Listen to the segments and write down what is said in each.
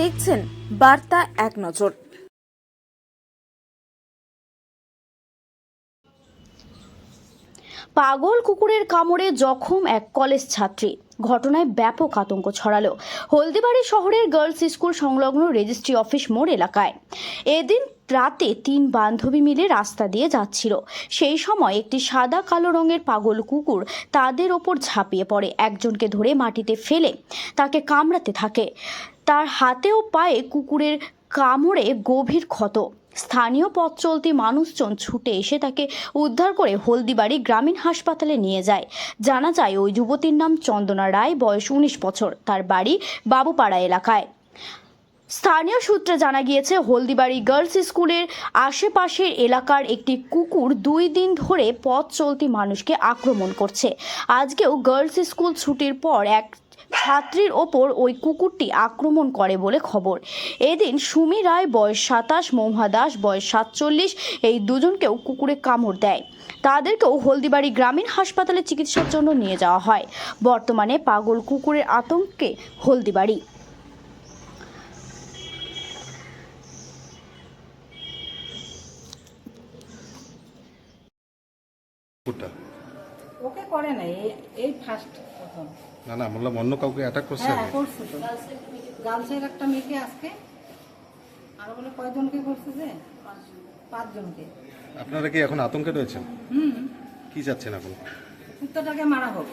দেখছেন বার্তা এক নজর। পাগল কুকুরের কামড়ে জখম এক কলেজ ছাত্রী। ঘটনায় ব্যাপক আতঙ্ক ছড়ালো। হলদিবাড়ি শহরের গার্লস স্কুল সংলগ্ন রেজিস্ট্রি অফিস মোড় এলাকায়। এদিন রাতে তিন বান্ধবী মিলে রাস্তা দিয়ে যাচ্ছিল। সেই সময় একটি সাদা কালো রঙের পাগল কুকুর তাদের ওপর ঝাঁপিয়ে পড়ে, একজনকে ধরে মাটিতে ফেলে তাকে কামড়াতে থাকে। তার হাতে ও পায়ে কুকুরের কামড়ে গভীর ক্ষত। স্থানীয় পথ চলতি মানুষজন ছুটে এসে তাকে উদ্ধার করে হলদিবাড়ি গ্রামীণ হাসপাতালে নিয়ে যায়। জানা যায়, ওই যুবতীর নাম চন্দনা রায়, বয়স উনিশ বছর। তার বাড়ি বাবুপাড়া এলাকায়। স্থানীয় সূত্রে জানা গিয়েছে, হলদিবাড়ি গার্লস স্কুলের আশেপাশের এলাকার একটি কুকুর দুই দিন ধরে পথ চলতি মানুষকে আক্রমণ করছে। আজকেও গার্লস স্কুল ছুটির পর এক ছাত্রীর ওপর ওই কুকুরটি আক্রমণ করে বলে খবর। এদিন সুমি রায় বয়স সাতাশ মৌহা দাস বয়স সাতচল্লিশ, এই দুজনকেও কুকুরে কামড় দেয়। তাদেরকেও হলদিবাড়ি গ্রামীণ হাসপাতালে চিকিৎসার জন্য নিয়ে যাওয়া হয়। বর্তমানে পাগল কুকুরের আতঙ্কে হলদিবাড়ি। কুকুরটা ওকে করে নাই এই- এই ফার্স্ট প্রথম। না না বললাম অন্য কাউকে অ্যাটাক করছে হ্যাঁ করছে তো। গার্লসের একটা মেয়েকে আজকে আর বলে কয়জনকে করছে যে? পাঁচজনকে। আপনারা কি এখন আতঙ্কে রয়েছেন? হুম। কি চাচ্ছেন এখন? কুত্তাটাকে মারা হোক।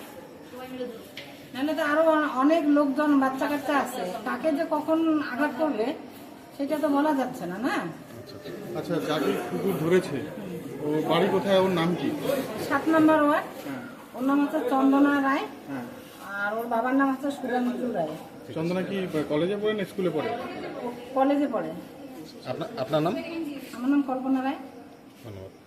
নাহলে তো আরও অনেক লোকজন বাচ্চা কাচ্চা আছে। তাকে যে কখন আঘাত করবে সেটা তো বলা যাচ্ছে না না? আচ্ছা যাকে কুকুর ধরেছে ও বাড়ি কোথায়? ওর নাম কি? সাত নম্বর ওয়ার্ড। হ্যাঁ। ওর নাম হচ্ছে চন্দনা রায়। হ্যাঁ। আর ওর বাবার নাম হচ্ছে সুরেন্দ্র রায়। চন্দনা কি কলেজে পড়ে না স্কুলে পড়ে? কলেজে পড়ে। আপনার আপনার নাম? আমার নাম কল্পনা রায়। ধন্যবাদ।